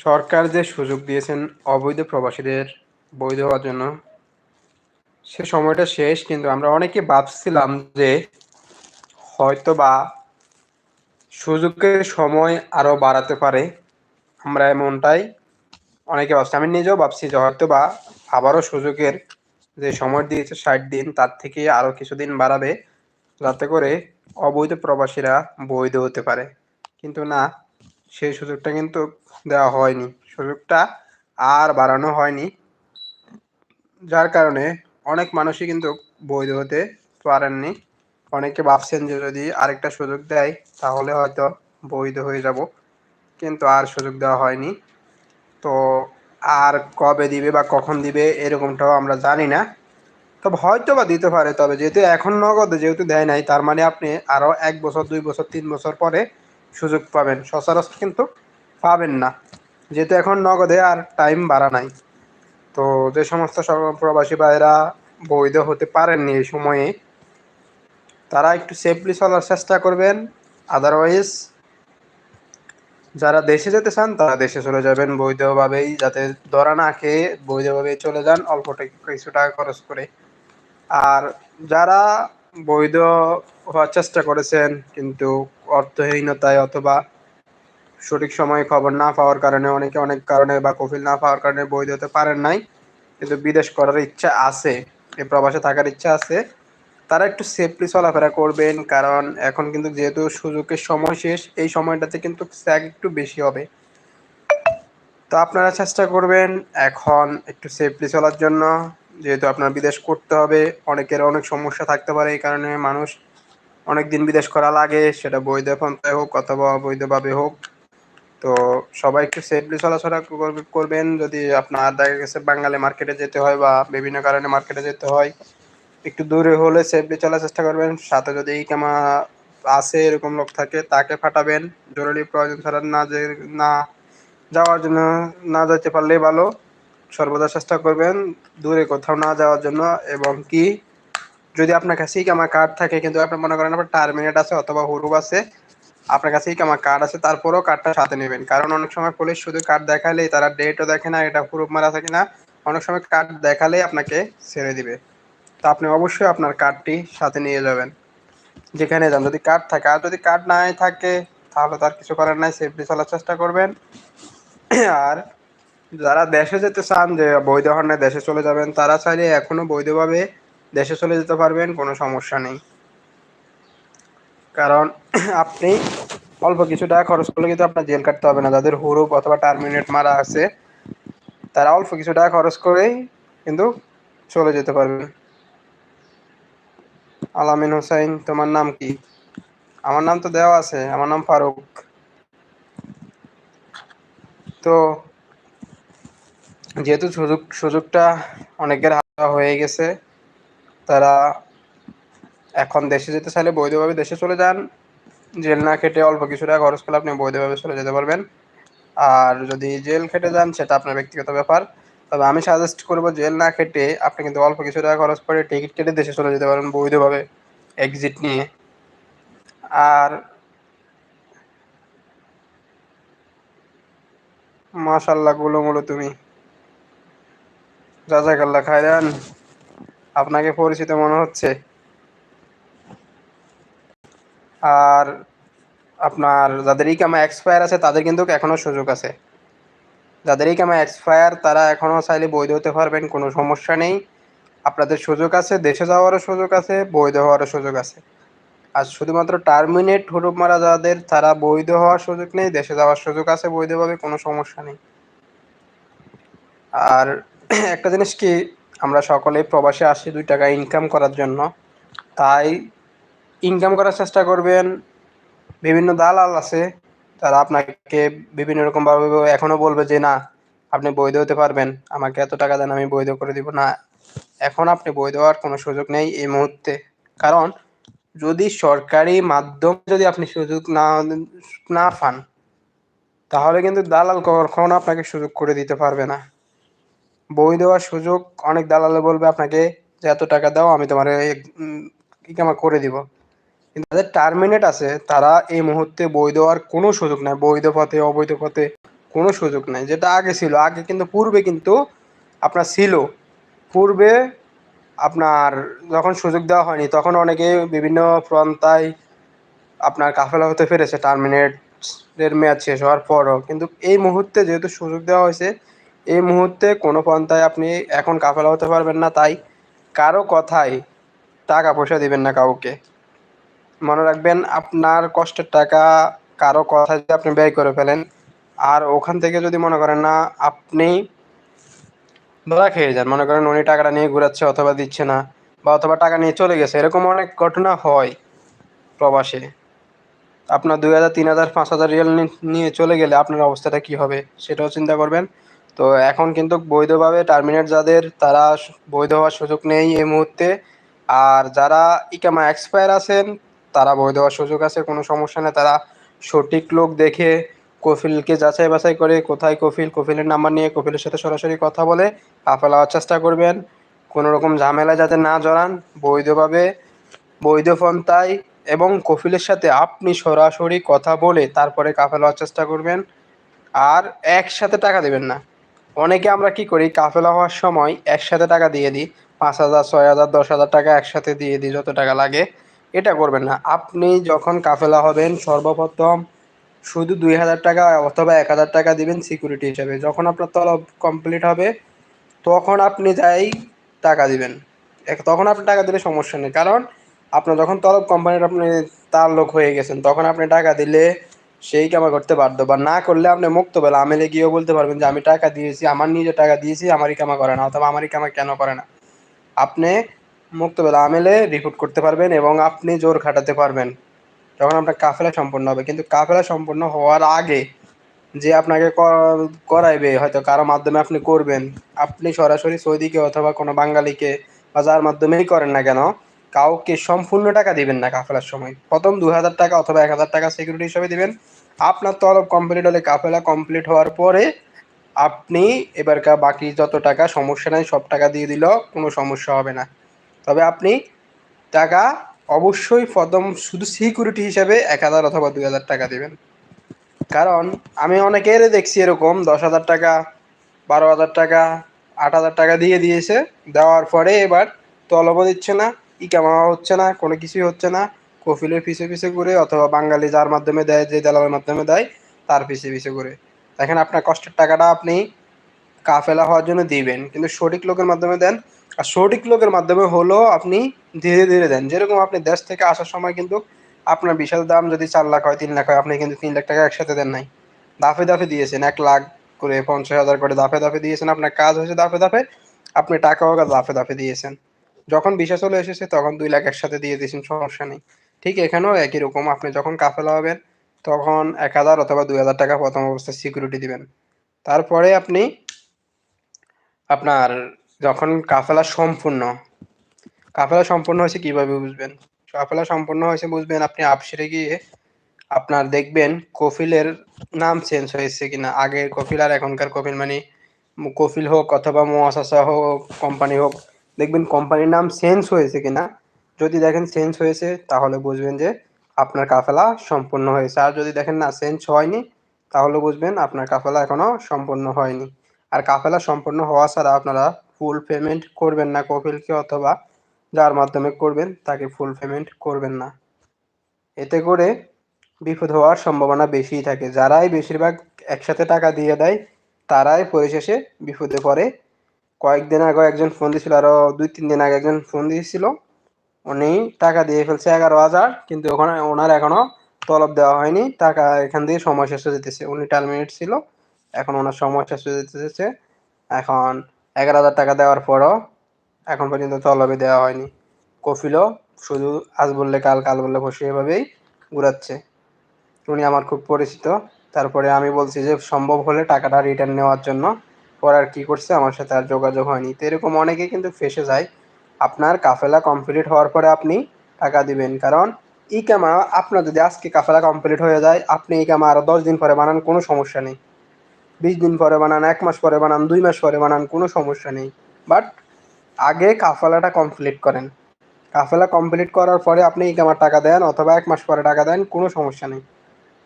সরকার যে সুযোগ দিয়েছেন অবৈধ প্রবাসীদের, বৈধ হওয়ার জন্য, সে সময়টা শেষ, কিন্তু আমরা অনেকে ভাবছিলাম যে হয়তো বা সুযোগের সময় আরও বাড়াতে পারে। আমরা এমনটাই অনেকে ভাবছি। আমি নিজেও ভাবছি যে হয়তো বা আবারও সুযোগের যে সময় দিয়েছে ষাট দিন, তার থেকে আরও কিছুদিন বাড়াবে, যাতে করে অবৈধ প্রবাসীরা বৈধ হতে পারে। কিন্তু না সেই সুযোগটা কিন্তু দেওয়া হয়নি। সুযোগটা আর বাড়ানো হয়নি। যার কারণে অনেক মানুষই কিন্তু বৈধ হতে পারেননি। অনেকে ভাবছেন যে যদি আরেকটা সুযোগ দেয়, তাহলে হয়তো বৈধ হয়ে যাব। কিন্তু আর সুযোগ দেওয়া হয়নি। তো আর কবে দিবে বা কখন দিবে, এরকমটাও আমরা জানি না। তবে হয়তো বা দিতে পারে। তবে যেহেতু এখন নগদে, যেহেতু দেয় নাই, তার মানে আপনি আরও এক বছর, দুই বছর, তিন বছর পরে সুযোগ পাবেন। সচরাচর কিন্তু পাবেন না। যেহেতু এখন নগদে আর টাইম বাড়া নাই। তো যে সমস্ত প্রবাসী ভাইরা বৈধ হতে পারেননি এই সময়ে, তারা একটু সেফলি চলার চেষ্টা করবেন। আদারওয়াইজ যারা দেশে যেতে চান, তারা দেশে চলে যাবেন বৈধভাবেই। যাতে ধরা না খেয়ে বৈধভাবেই চলে যান অল্প কিছু টাকা খরচ করে। আর যারা বৈধ হওয়ার চেষ্টা করেছেন, কিন্তু অর্থহীনতায় অথবা সঠিক সময়ে খবর না পাওয়ার কারণে অনেকে অনেক কারণে বা কফিল না পাওয়ার কারণে বৈধ হতে পারেন নাই। কিন্তু বিদেশ করার ইচ্ছা আছে এই প্রবাসে থাকার ইচ্ছা আছে। তারা একটু সেফলি চলাফেরা করবেন, কারণ এখন কিন্তু যেহেতু সুযোগের সময় শেষ, এই সময়টাতে কিন্তু স্যাগ একটু বেশি হবে। তো আপনারা চেষ্টা করবেন এখন একটু সেফলি চলার জন্য। যেহেতু আপনার বিদেশ করতে হবে, অনেকের অনেক সমস্যা থাকতে পারে এই কারণে মানুষ অনেক দিন বিদেশ করা লাগে, সেটা বৈধ পন্থায় হোক অথবা অবৈধভাবে হোক। তো সবাই একটু সেফলি চলাচলা করবেন। যদি আপনার দেখা গেছে বাঙালি মার্কেটে যেতে হয় বা বিভিন্ন কারণে মার্কেটে যেতে হয়, একটু দূরে হলে সেফলি চলার চেষ্টা করবেন। সাথে যদি এই কামা আছে, এরকম লোক থাকে, তাকে ফাটাবেন। জরুরি প্রয়োজন ছাড়া না যে, না যাওয়ার জন্য না যেতে পারলেই ভালো। সর্বদা চেষ্টা করবেন দূরে কোথাও না যাওয়ার জন্য এবং কি যদি আপনার কাছে কামা কার্ড থাকে কিন্তু আপনি মনে করেন আপনার টার্মিনেট আছে অথবা হুরুব আছে, আপনার কাছে কামা কার্ড আছে, তারপরেও কার্ডটা সাথে নেবেন। কারণ অনেক সময় পুলিশ শুধু কার্ড দেখালেই তারা ডেটও দেখে না, এটা হুরুপ মারা থাকে না অনেক সময় কার্ড দেখালেই আপনাকে ছেড়ে দিবে। তো আপনি অবশ্যই আপনার কার্ডটি সাথে নিয়ে যাবেন। যেখানে যান, যদি কার্ড থাকে। আর যদি কার্ড নাই থাকে, তাহলে তার কিছু করার নাই সেফলি চলার চেষ্টা করবেন। আর যারা দেশে যেতে চান যে বৈধ হর্নে দেশে চলে যাবেন, তারা চাইলে এখনও বৈধভাবে দেশে চলে যেতে পারবেন, কোনো সমস্যা নেই। কারণ আপনি অল্প কিছু টাকা খরচ করলে কিন্তু আপনার জেল কাটতে হবে না। যাদের হুরুপ অথবা টার্মিনেট মারা আছে, তারা অল্প কিছু টাকা খরচ করেই কিন্তু চলে যেতে পারবে আলামিন হোসাইন, তোমার নাম কি? আমার নাম তো দেওয়া আছে। আমার নাম ফারুক। তো যেহেতু সুযোগ সুযোগটা অনেকের হাতে হয়ে গেছে, তারা এখন দেশে যেতে চাইলে বৈধভাবে দেশে চলে যান। জেল না খেটে অল্প কিছু টাকা খরচ করলে আপনি বৈধভাবে চলে যেতে পারবেন। আর যদি জেল খেটে যান, সেটা আপনার ব্যক্তিগত ব্যাপার। তবে আমি সাজেস্ট করব, জেল না খেটে আপনি কিন্তু অল্প কিছু টাকা খরচ করে টিকিট কেটে দেশে চলে যেতে পারেন বৈধভাবে এক্সিট নিয়ে। আর মাশাল্লাহগুলো তুমি। জাজাকাল্লা খায়রান, আপনাকে পরিচিত মনে হচ্ছে? আর আপনার যাদের ইকামা এক্সপায়ার আছে, তাদের কিন্তু এখনও সুযোগ আছে। যাদের ইকামা এক্সপায়ার তারা এখনও চাইলে বৈধ হতে পারবেন, কোনো সমস্যা নেই। আপনাদের সুযোগ আছে, দেশে যাওয়ারও সুযোগ আছে, বৈধ হওয়ারও সুযোগ আছে। আর শুধুমাত্র টার্মিনেট হুরুপ মারা যাদের, তারা বৈধ হওয়ার সুযোগ নেই, দেশে যাওয়ার সুযোগ আছে, বৈধভাবে কোনো সমস্যা নেই। আর একটা জিনিস কি, আমরা সকলেই প্রবাসে আসি দুই টাকা ইনকাম করার জন্য, তাই ইনকাম করার চেষ্টা করবেন। বিভিন্ন দালাল আছে, তারা আপনাকে বিভিন্ন রকমভাবে এখনও বলবে যে, না, আপনি বৈধ হতে পারবেন। আমাকে এত টাকা দেন, আমি বৈধ করে দিব। না, এখন আপনি বৈধ হওয়ার কোনো সুযোগ নেই এই মুহূর্তে। কারণ যদি সরকারি মাধ্যম যদি আপনি সুযোগ না না পান, তাহলে কিন্তু দালাল কখনো আপনাকে সুযোগ করে দিতে পারবে না। বই দেওয়ার সুযোগ অনেক দালালে বলবে আপনাকে যে, এত টাকা দাও, আমি তোমার ইকামা করে দিব? কিন্তু যাদের টার্মিনেট আছে, তারা এই মুহূর্তে বই দেওয়ার কোনো সুযোগ নাই। বৈধ পথে, অবৈধ পথে কোনো সুযোগ নাই। যেটা আগে ছিল, আগে কিন্তু, পূর্বে কিন্তু আপনার ছিল। পূর্বে আপনার যখন সুযোগ দেওয়া হয়নি, তখন অনেকে বিভিন্ন প্রান্তায় আপনার কাফেলা হতে পেরেছে। টার্মিনেটের মেয়াদ শেষ হওয়ার পরও। কিন্তু এই মুহূর্তে যেহেতু সুযোগ দেওয়া হয়েছে এই মুহূর্তে কোনো পন্থায় আপনি এখন কাফেলা হতে পারবেন না, তাই কারও কথায় টাকা পয়সা দিবেন না কাউকে। মনে রাখবেন, আপনার কষ্টের টাকা কারও কথায় যদি আপনি ব্যয় করে ফেলেন, আর ওখান থেকে যদি মনে করেন না, আপনি ধরা খেয়ে যান, মনে করেন উনি টাকাটা নিয়ে ঘুরাচ্ছে অথবা দিচ্ছে না, বা অথবা টাকা নিয়ে চলে গেছে, এরকম অনেক ঘটনা হয় প্রবাসে। আপনার দুই হাজার, তিন হাজার, পাঁচ হাজার রিয়াল নিয়ে চলে গেলে আপনার অবস্থাটা কি হবে, সেটাও চিন্তা করবেন। তো এখন কিন্তু বৈধভাবে টার্মিনেট যাদের, তারা বৈধ হওয়ার সুযোগ নেই এই মুহূর্তে। আর যারা ইকামা এক্সপায়ার আছেন, তারা বৈধ হওয়ার সুযোগ আছে, কোনো সমস্যা নেই। তারা সঠিক লোক দেখে কফিলকে যাচাই বাছাই করে কোথায় কফিল, কফিলের নাম্বার নিয়ে কফিলের সাথে সরাসরি কথা বলে কাফেলা হওয়ার চেষ্টা করবেন। কোনো রকম ঝামেলা যাতে না জড়ান, বৈধভাবে, বৈধ পন্থায় এবং কফিলের সাথে আপনি সরাসরি কথা বলে তারপরে কাফেলা হওয়ার চেষ্টা করবেন। আর একসাথে টাকা দেবেন না। অনেকে আমরা কি করি, কাফেলা হওয়ার সময় একসাথে টাকা দিয়ে দিই, পাঁচ হাজার, ছয় হাজার, দশ হাজার টাকা একসাথে দিয়ে দিই যত টাকা লাগে। এটা করবেন না। আপনি যখন কাফেলা হবেন, সর্বপ্রথম শুধু দুই হাজার টাকা অথবা এক হাজার টাকা দিবেন সিকিউরিটি হিসাবে। যখন আপনার তলব কমপ্লিট হবে, তখন আপনি যাই টাকা দিবেন। তখন আপনি টাকা দিলে সমস্যা নেই। কারণ, আপনার যখন তলব কোম্পানির আপনি তার লোক হয়ে গেছেন, তখন আপনি টাকা দিলে সেই কামা করতে বাধ্য? বা না করলে আপনি মুক্ত বেলা আমেলে গিয়েও বলতে পারবেন যে, আমি টাকা দিয়েছি, আমার নিজে টাকা দিয়েছি, আমারই কামা করে না? অথবা আমারই কামা কেন করে না? আপনি মুক্ত বেলা আমেলে রিপোর্ট করতে পারবেন এবং আপনি জোর খাটাতে পারবেন। তখন আপনার কাফেলা সম্পূর্ণ হবে। কিন্তু কাফেলা সম্পূর্ণ হওয়ার আগে যে আপনাকে করাইবে, হয়তো কারও মাধ্যমে আপনি করবেন। আপনি সরাসরি সৌদিকে অথবা কোনো বাঙালিকে বা যার মাধ্যমেই করেন না কেন কাউকে সম্পূর্ণ টাকা দিবেন না কাফেলার সময়। প্রথম দু হাজার টাকা অথবা এক হাজার টাকা সিকিউরিটি হিসেবে দিবেন। আপনার তলব কমপ্লিট হলে কাফেলা কমপ্লিট হওয়ার পরে আপনি এবারকার বাকি যত টাকা, সমস্যা নাই, সব টাকা দিয়ে দিল, কোনো সমস্যা হবে না। তবে আপনি টাকা অবশ্যই প্রথম শুধু সিকিউরিটি হিসাবে এক হাজার অথবা দুই হাজার টাকা দেবেন। কারণ আমি অনেকের দেখছি এরকম দশ হাজার টাকা বারো হাজার টাকা আট হাজার টাকা দিয়ে দিয়েছে, দেওয়ার পরে এবার তলবও দিচ্ছে না। ইকামা হচ্ছে না, কোনো কিছুই হচ্ছে না। কফিলের পিছে পিছে ঘুরে অথবা বাঙালি যার মাধ্যমে দেয়, যে দালালের মাধ্যমে দেয়, তার পিছে পিছে ঘুরে। দেখেন আপনার কষ্টের টাকাটা আপনি কাফেলা হওয়ার জন্য দিবেন, কিন্তু সঠিক লোকের মাধ্যমে দেন। আর সঠিক লোকের মাধ্যমে হলো আপনি ধীরে ধীরে দেন। যেরকম আপনি দেশ থেকে আসার সময় কিন্তু আপনার বিশাল দাম যদি চার লাখ হয়, তিন লাখ হয়, আপনি কিন্তু তিন লাখ টাকা একসাথে দেন নাই। দাফে দাফে দিয়েছেন, এক লাখ করে পঞ্চাশ হাজার করে দাফে দাফে দিয়েছেন। আপনার কাজ হয়েছে দাফে দাফে আপনি টাকাও দাফে দাফে দিয়েছেন। যখন বিশা চলে এসেছে, তখন দুই লাখ একসাথে দিয়ে দিয়েছেন, সমস্যা নেই। ঠিক এখানেও একই রকম, আপনি যখন কাফেলা হবেন, তখন এক হাজার অথবা দুই হাজার টাকা প্রথম অবস্থায় সিকিউরিটি দিবেন। তারপরে আপনি আপনার যখন কাফেলা সম্পূর্ণ কাফেলা সম্পূর্ণ হয়েছে কীভাবে বুঝবেন? কাফেলা সম্পূর্ণ হয়েছে বুঝবেন আপনি আপসিরে গিয়ে আপনার দেখবেন কফিলের নাম চেঞ্জ হয়েছে কিনা। আগের কফিল আর এখনকার কফিল মানে কফিল হোক অথবা মহাশাসা হোক কোম্পানি হোক দেখবেন কোম্পানির নাম চেঞ্জ হয়েছে কিনা, যদি দেখেন চেঞ্জ হয়েছে, তাহলে বুঝবেন যে আপনার কাফেলা সম্পূর্ণ হয়েছে। আর যদি দেখেন না চেঞ্জ হয়নি, তাহলে বুঝবেন আপনার কাফেলা এখনও সম্পূর্ণ হয়নি। আর কাফেলা সম্পূর্ণ হওয়া ছাড়া আপনারা ফুল পেমেন্ট করবেন না কফিলকে অথবা যার মাধ্যমে করবেন, তাকে ফুল পেমেন্ট করবেন না। এতে করে বিপদ হওয়ার সম্ভাবনা বেশিই থাকে। যারাই বেশিরভাগ একসাথে টাকা দিয়ে দেয়, তারাই পরিশেষে বিপদে পড়ে। কয়েকদিন আগে একজন ফোন দিয়েছিল আরও দুই, তিন দিন আগে একজন ফোন দিয়েছিল। উনি টাকা দিয়ে ফেলছে এগারো হাজার, কিন্তু ওখানে ওনার এখনও তলব দেওয়া হয়নি। টাকা এখান দিয়ে সময় শেষ হয়ে যেতেছে। উনি টার্মিনেট ছিল, এখন ওনার সময় শেষ হয়ে যেতেছে। এখন এগারো হাজার টাকা দেওয়ার পরও এখন পর্যন্ত তলবে দেওয়া হয়নি। কফিলও শুধু আজ বললে কাল কাল বললে বসে এভাবেই ঘুরাচ্ছে। উনি আমার খুব পরিচিত। তারপরে আমি বলছি যে সম্ভব হলে টাকাটা রিটার্ন নেওয়ার জন্য পরে আর কী করছে, আমার সাথে আর যোগাযোগ হয়নি। তো এরকম অনেকে কিন্তু ফেসে যায়। আপনার কাফেলা কমপ্লিট হওয়ার পরে আপনি টাকা দিবেন। কারণ ই কামা আপনার যদি আজকে কাফেলা কমপ্লিট হয়ে যায়, আপনি ই কামা আরও দশ দিন পরে বানান, কোনো সমস্যা নেই। বিশ দিন পরে বানান, এক মাস পরে বানান, দুই মাস পরে বানান, কোনো সমস্যা নেই। বাট আগে কাফেলাটা কমপ্লিট করেন। কাফেলা কমপ্লিট করার পরে আপনি ই কামার টাকা দেন, অথবা এক মাস পরে টাকা দেন, কোনো সমস্যা নেই।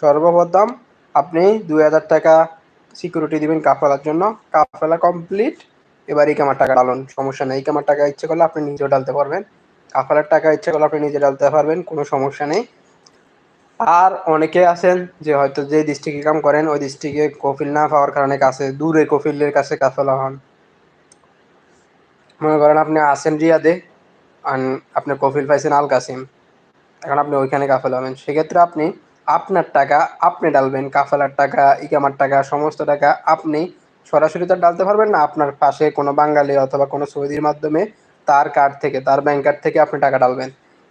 সর্বপ্রথম আপনি দুই হাজার টাকা সিকিউরিটি দিবেন কাফেলার জন্য। কাফেলা কমপ্লিট। এবার এই কামার টাকা ডালুন সমস্যা নেই। এই কামার টাকা ইচ্ছে করলে আপনি নিজেও ডালতে পারবেন। কাফেলার টাকা ইচ্ছে করলে আপনি নিজে ডালতে পারবেন, কোনো সমস্যা নেই। আর অনেকে আছেন যে হয়তো যে ডিস্ট্রিক্টে কাম করেন, ওই ডিস্ট্রিক্টে কফিল না পাওয়ার কারণে কাছে, দূরে কফিলের কাছে কাফেলা হন। মনে করেন আপনি আসেন রিয়াদে আপনি কফিল পাইছেন আল কাসিম এখন আপনি ওইখানে কাফেলা হবেন সেক্ষেত্রে আপনি আপনার টাকা, আপনি ডালবেন, কাফেলার টাকা, ইকামার টাকা, সমস্ত টাকা আপনি সরাসরি তো ডালতে পারবেন না। আপনার পাশে কোনো বাঙালি অথবা কোনো সৌদির মাধ্যমে তার কার্ড থেকে, তার ব্যাংক কার্ড থেকে আপনি টাকা ডালবেন।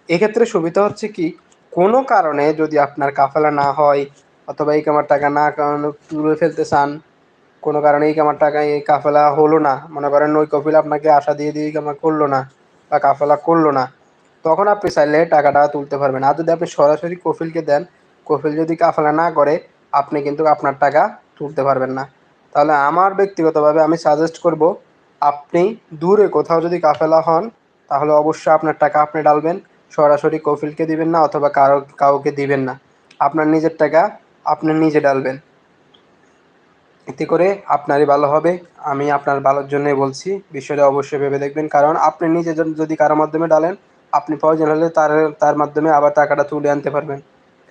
এক্ষেত্রে সুবিধা হচ্ছে কি? কোনো কারণে যদি আপনার কাফেলা না হয় অথবা এই কামার টাকা না তুলে ফেলতে চান, কোনো কারণে এই কামার টাকা এই কাফেলা হলো না, মনে করেন ওই কফিল আপনাকে আশা দিয়ে দিয়ে কামার করল না বা কাফেলা করল না, তখন আপনি চাইলে টাকাটা তুলতে পারবেন। আর যদি আপনি সরাসরি কফিলকে দেন কফিল যদি কাফেলা না করে, আপনি কিন্তু আপনার টাকা তুলতে পারবেন না। তাহলে আমার ব্যক্তিগতভাবে আমি সাজেস্ট করব, আপনি দূরে কোথাও যদি কাফেলা হন, তাহলে অবশ্যই আপনার টাকা আপনি ডালবেন, সরাসরি কফিলকে দিবেন না অথবা কারও, কাউকে দিবেন না। আপনার নিজের টাকা আপনি নিজে ডালবেন। এতে করে আপনারই ভালো হবে, আমি আপনার ভালোর জন্যই বলছি, বিষয়টা অবশ্যই ভেবে দেখবেন, কারণ আপনি নিজে যদি কারোর মাধ্যমে ডালেন, আপনি প্রয়োজন হলে তার তার মাধ্যমে আবার টাকাটা তুলে আনতে পারবেন।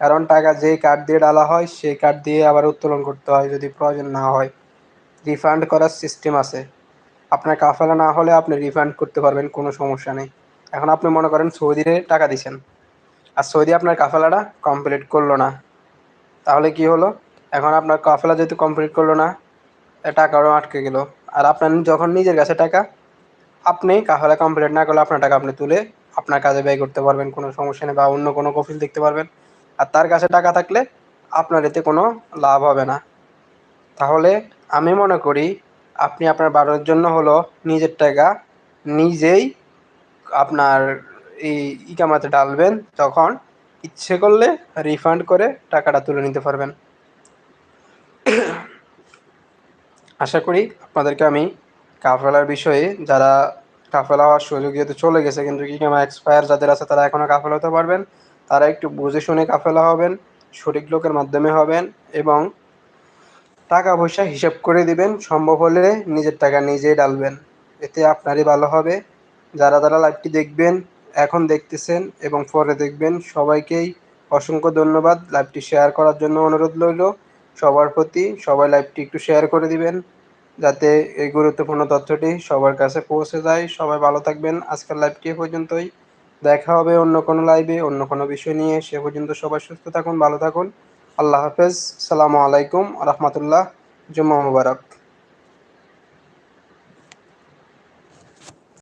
কারণ টাকা যে কার্ড দিয়ে ডালা হয়, সেই কার্ড দিয়ে আবার উত্তোলন করতে হয় যদি প্রয়োজন না হয়। রিফান্ড করার সিস্টেম আছে। আপনার কাফেলা না হলে আপনি রিফান্ড করতে পারবেন, কোনো সমস্যা নেই। এখন আপনি মনে করেন সৌদিরে টাকা দিচ্ছেন আর সৌদি আপনার কাফেলাটা কমপ্লিট করল না। তাহলে কি হলো? এখন আপনার কাফেলা যেহেতু কমপ্লিট করল না টাকাও আটকে গেল। আর আপনার যখন নিজের কাছে টাকা, আপনি কাফেলা কমপ্লিট না করলে আপনার টাকা আপনি তুলে আপনার কাজে ব্যয় করতে পারবেন, কোনো সমস্যা নেই বা অন্য কোনো কফিল দেখতে পারবেন। আর তার কাছে টাকা থাকলে আপনার এতে কোনো লাভ হবে না। তাহলে আমি মনে করি আপনি আপনার বাড়ার জন্য হলো নিজের টাকা নিজেই আপনার এই ইকামাতে ডালবেন তখন ইচ্ছে করলে রিফান্ড করে টাকাটা তুলে নিতে পারবেন। আশা করি আপনাদেরকে আমি কাফেলার বিষয়ে যারা কাফেলা হওয়ার সুযোগ যেহেতু চলে গেছে, কিন্তু ইকামা এক্সপায়ার যাদের আছে তারা এখনও কাফেলা হতে পারবেন। তারা একটু বুঝে শুনে কাফেলা হবেন, সঠিক লোকের মাধ্যমে হবেন এবং টাকা পয়সা হিসাব করে দিবেন, সম্ভব হলে নিজের টাকা নিজেই ডালবেন। এতে আপনারই ভালো হবে। যারা যারা লাইভটি দেখবেন, এখন দেখতেছেন এবং পরে দেখবেন, সবাইকেই অসংখ্য ধন্যবাদ লাইভটি শেয়ার করার জন্য অনুরোধ রইল। সবার প্রতি সবাই লাইভটি একটু শেয়ার করে দিবেন, যাতে এই গুরুত্বপূর্ণ তথ্যটি সবার কাছে পৌঁছে যায়। সবাই ভালো থাকবেন। আজকের লাইভটি পর্যন্তই। দেখা হবে অন্য কোনো লাইভে অন্য কোনো বিষয় নিয়ে। সে পর্যন্ত সবাই সুস্থ থাকুন, ভালো থাকুন। আল্লাহ হাফেজ। সালামু আলাইকুম, রহমতুল্লাহ। জুম্মা মুবারক।